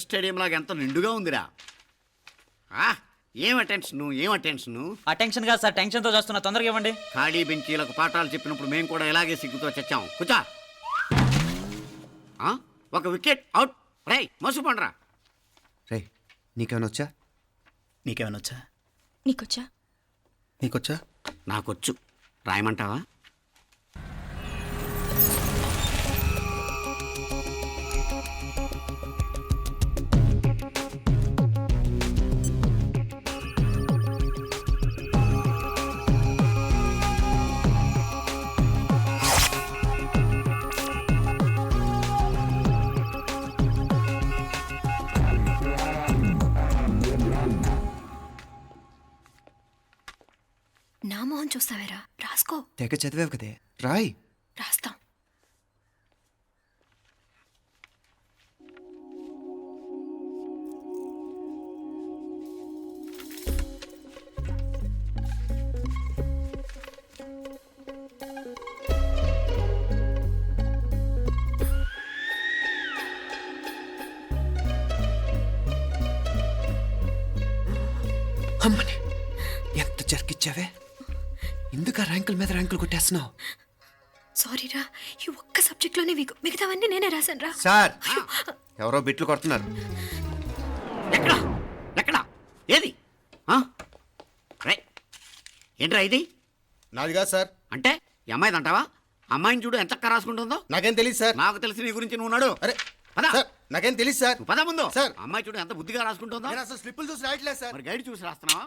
Stadium లాగా ఎంత నిండుగా ఉందిరా. ఆ, ఏం అటెన్షన్ ఏం అటెన్షన్? ఆ టెన్షన్ కాదు సార్ టెన్షన్తో చేస్తున్నా. తొందరగా ఇవ్వండి. ఖాళీ బెంచీలకు పాఠాలు చెప్పినప్పుడు మేము కూడా ఇలాగే సిగ్గుతో చచ్చాం. కూర్చో. ఆ, ఒక వికెట్ అవుట్. రై మసు పండరా రే నీకేమైనా వచ్చా? నీకేమైనా వచ్చా? నీకొచ్చా? నీకొచ్చా? నాకొచ్చు. రాయమంటావా? రాసుకో చదివావు కదే. రాయ్. ర్యాంకుల మీద ర్యాంకులు కొట్టేస్తున్నావు. సారీరా ఈ ఒక్క సబ్జెక్ట్లోనే వీకు. మిగతావన్నీ నేనే రాశాను రా సార్ ఎవరో బిట్లు కొడుతున్నారు. ఎక్కడ? ఎక్కడ? ఏది? ఆ? రై ఏంట్రా ఇది? నాది కాదు సార్. అంటే ఈ అమ్మాయిది అంటావా? అమ్మాయిని చూడు ఎంత రాసుకుంటుందో నాకేం తెలియదు సార్. నాకు తెలిసి నీ గురించి నువ్వు నాడు. అరే పద. సార్ నాకేం తెలియదు సార్. నువ్వు పద ముందు. సార్. అమ్మాయి చూడు ఎంత బుద్ధిగా రాసుకుంటుందో. నేను అసలు స్లిప్పులు చూసి రాయట్లేదు సార్. మరి గైడ్ చూసి రాస్తున్నావా?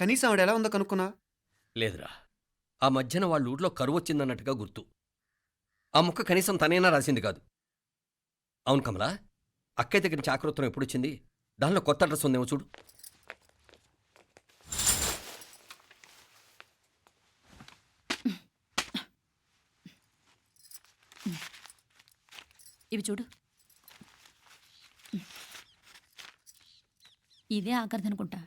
కనీసం ఆవిడ ఎలా ఉందో కనుక్కున్నావా లేదురా. ఆ మధ్యన వాళ్ళ ఊర్లో కరువు వచ్చిందన్నట్టుగా గుర్తు. ఆ ముక్క కనీసం తనైనా రాసింది కాదు. అవును కమలా అక్కయ్య దగ్గర నుంచి ఆకృతం ఎప్పుడు వచ్చింది దానిలో కొత్త అడ్రస్ ఉందేమో చూడు. ఇవి చూడు. ఇదే ఆఖరిదనుకుంటా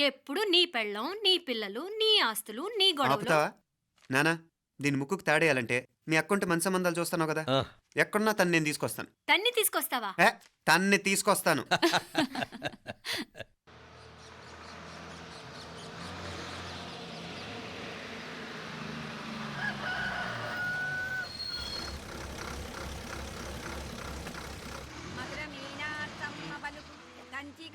ఎప్పుడు నీ పెళ్ళం నీ పిల్లలు నీ ఆస్తులు నీ గొడవలు. ఆపుతావా? నానా దీని ముక్కుకు తాడేయాలంటే మీ అక్కంటే మంచి సంబంధాలు చూస్తాను కదా. ఎక్కడున్నా తను నేను తీసుకొస్తాను. తన్ని తీసుకొస్తావా? ఏ తన్ని తీసుకొస్తాను.